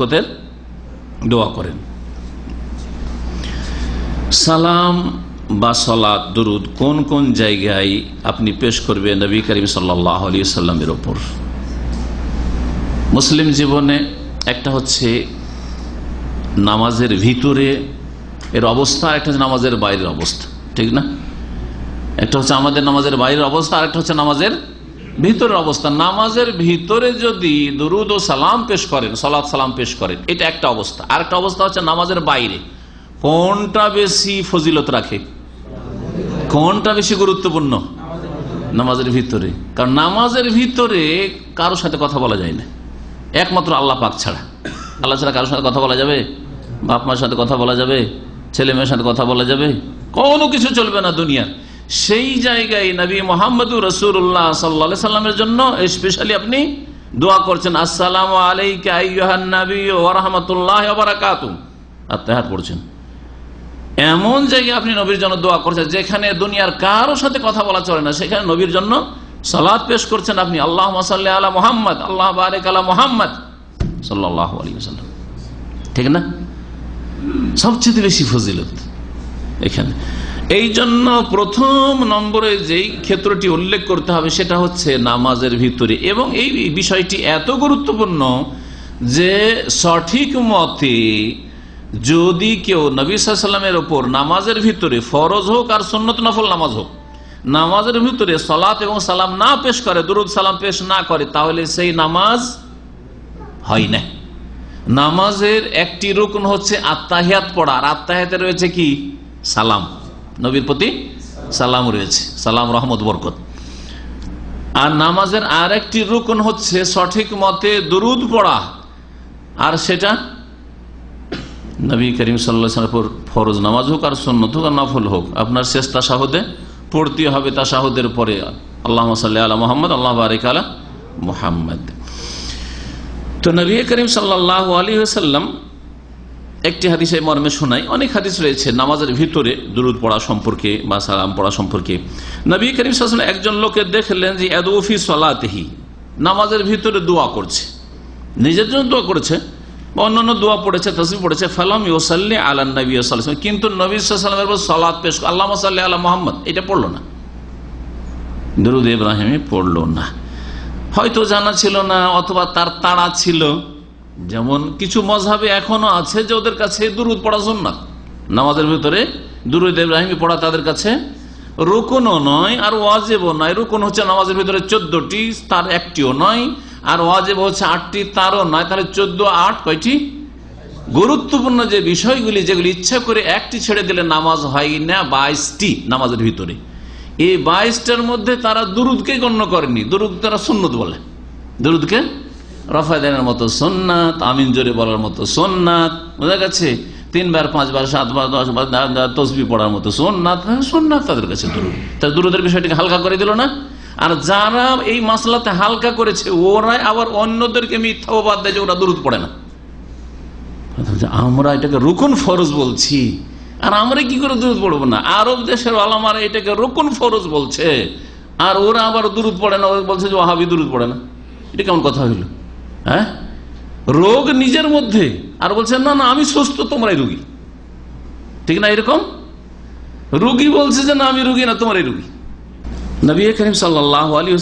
ওদের দোয়া করেন। সালাম বা সলাদ দরুদ কোন কোন জায়গায় আপনি পেশ করবেন নবী করিম সাল্লামের ওপর? মুসলিম জীবনে একটা হচ্ছে নামাজের ভিতরে এর অবস্থা একটা হচ্ছে নামাজের বাইরের অবস্থা। ঠিক না? একটা হচ্ছে আমাদের নামাজের বাইরের অবস্থা, আর একটা হচ্ছে নামাজের ভিতরের অবস্থা, নামাজের ভিতরে যদি দরুদ ও সালাম পেশ করেন সালাদ সালাম পেশ করেন, এটা একটা অবস্থা। আর একটা অবস্থা হচ্ছে নামাজের বাইরে। কোনটা বেশি ফজিলত রাখে? কোনটা বেশি গুরুত্বপূর্ণ? নামাজের ভিতরে। কারণ নামাজের ভিতরে কারোর সাথে কথা বলা যায় না। একমাত্র আল্লাহ পাক ছাড়া। আল্লাহ ছাড়া কারোর সাথে কথা বলা যাবে? বাপ মার সাথে কথা বলা যাবে? ছেলে মেয়ের সাথে কথা বলা যাবে? কোনো কিছু চলবে না দুনিয়া সেই জায়গায় নবী মোহাম্মদ রসুল্লাহ সাল্লা সাল্লামের জন্য স্পেশালি আপনি দোয়া করছেন, আসসালাম বারাকাতুম আত্মাহাত এমন জায়গায় আপনি নবীর জন্য দোয়া করছেন, যেখানে দুনিয়ার কারোর সাথে কথা বলা চলে না, সেখানে নবীর জন্য সালাদ পেশ করছেন আপনি আল্লাহ মাসাল্লাহ আলা মোহাম্মদ, আল্লাহ বারেক আলা মোহাম্মদ সাল্লাহ আলী সাল্লাম ঠিক না? সবচেয়ে বেশি ফজিলত এখানে। এই জন্য প্রথম নম্বরে যেই ক্ষেত্রটি উল্লেখ করতে হবে, সেটা হচ্ছে নামাজের ভিতরে। এবং এই বিষয়টি এত গুরুত্বপূর্ণ যে সঠিক মতে যদি কেউ নবী ওপর নামাজের ভিতরে ফরজ হোক আর সন্নত নফল নামাজ হোক, নামাজের ভিতরে সলাত এবং সালাম না পেশ করে, দুরুদ সালাম পেশ না করে, তাহলে সেই নামাজ হয় না। নামাজের একটি রুকন হচ্ছে আত্মাহিয়াত পড়া, আর আত্মাহিয়াতে রয়েছে কি? সালাম। নবীর প্রতি সালাম রয়েছে। সালাম, রহমত, বরকত। আর নামাজের আর একটি রুকন হচ্ছে সঠিক মতে দুরুদ পড়া। আর সেটা নবী করিম সাল্লা ফরজ নামাজ হোক আর সন্ন্যত হোক আর নফল হোক, আপনার শেষ তাসাহদে পড়তে হবে তাসাহদের পরে। আল্লাহ সাল্লাহ আলা মোহাম্মদ, আল্লাহ বারিক আলা মোহাম্মদ। তো নবী করিম সাল্লাহ আলী সাল্লাম একটি হাদিসে মর্মে শোনাই অনেক হাদিস রয়েছে, নামাজের ভিতরে দুরুদ পড়া সম্পর্কে বা সালাম পড়া সম্পর্কে। নবী করিম সাল্লাম একজন লোকে দেখলেন যে এদৌফি সলাতেহি নামাজের ভিতরে দোয়া করছে। নিজের জন্য দোয়া করেছে, বা অন্যান্য দোয়া পড়েছে তসবি পড়েছে, ফালাম ইউসাল্লি আল্লাহ নবী সাল্লাম কিন্তু নবী সাল্লামের উপর সলাদ পেশ আল্লাহ সাল্লাহ আল্লাহ মোহাম্মদ এটা পড়ল না। দরুদ ইব্রাহিমে পড়ল না। হয়তো জানা ছিল না, অথবা তার তাড়া ছিল। যেমন কিছু মজাবে এখনও আছে যে ওদের কাছে দুরুদ পড়া না নামাজের ভিতরে দুরুদ ইব্রাহিমী পড়া তাদের কাছে রুকুনও নয় আর ওয়াজেবও নয়। রুকুন হচ্ছে নামাজের ভিতরে চোদ্দটি, তার একটিও নয়। আর ওয়াজেব হচ্ছে আটটি, তারও নয়। তাহলে চোদ্দ, আট কয়টি? গুরুত্বপূর্ণ যে বিষয়গুলি যেগুলি ইচ্ছা করে একটি ছেড়ে দিলে নামাজ হয় না, বাইশটি নামাজের ভিতরে। এই বাইশটার মধ্যে তারা দুরুদকে গণ্য করেনি। দুরুদ তারা সুন্নত বলে। দুরুদকে রফায়দানের মতো সোননাথ আমিন জোরে বলার মতো সোননাথ বোঝা গেছে? তিনবার, পাঁচবার, সাতবার, দশবার তসবি পড়ার মতো সোননাথ সোননাথ তাদের কাছে দুরুদ। তার দুরুদের বিষয়টিকে হালকা করে দিল না? আর যারা এই মাসলাতে হালকা করেছে ওরাই আবার অন্যদেরকে মিথ্যা বাদ দেয় যে ওরা দুরুদ পড়ে না। আমরা এটাকে রুকুন ফরজ বলছি, আর আমরা কি করে দুরুদ পড়ব না? আরব দেশের আলামারা এটাকে রুকুন ফরজ বলছে, আর ওরা আবার দুরুদ পড়ে না বলছে যে ওহাবি দুরুদ পড়ে না। এটা কেমন কথা হইল? হ্যাঁ? রোগ নিজের মধ্যে। আর বলছেন, না না, আমি সুস্থ, তোমরাই রুগী। ঠিক না এরকম? রুগী বলছে যে, না, আমি রুগী না, তোমারই রুগী। নবী করিম সাল্লাহ আলী